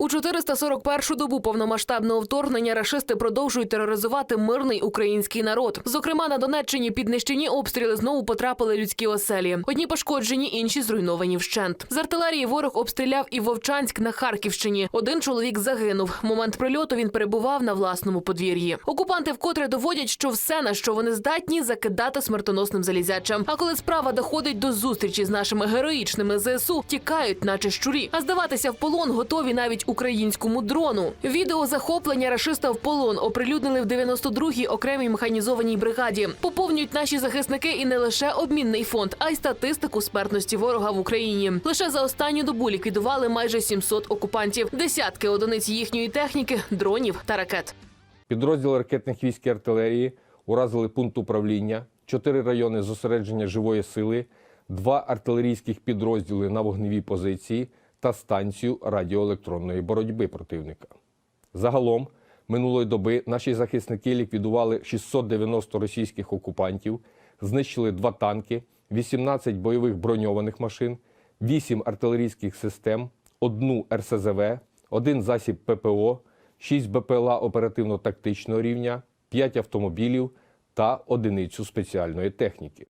У 441-шу добу повномасштабного вторгнення рашисти продовжують тероризувати мирний український народ. Зокрема, на Донеччині під нищівні обстріли знову потрапили людські оселі. Одні пошкоджені, інші зруйновані вщент. З артилерії ворог обстріляв і Вовчанськ на Харківщині. Один чоловік загинув. Момент прильоту він перебував на власному подвір'ї. Окупанти вкотре доводять, що все, на що вони здатні, закидати смертоносним залізячам. А коли справа доходить до зустрічі з нашими героїчними ЗСУ, тікають, наче щурі. А здаватися в полон готові навіть українському дрону. Відео захоплення рашиста в полон оприлюднили в 92-й окремій механізованій бригаді. Поповнюють наші захисники і не лише обмінний фонд, а й статистику смертності ворога в Україні. Лише за останню добу ліквідували майже 700 окупантів, десятки одиниць їхньої техніки, дронів та ракет. Підрозділи ракетних військ і артилерії уразили пункт управління, чотири райони зосередження живої сили, два артилерійських підрозділи на вогневій позиції та станцію радіоелектронної боротьби противника. Загалом минулої доби наші захисники ліквідували 690 російських окупантів, знищили два танки, 18 бойових броньованих машин, 8 артилерійських систем, одну РСЗВ, один засіб ППО, 6 БПЛА оперативно-тактичного рівня, 5 автомобілів та одиницю спеціальної техніки.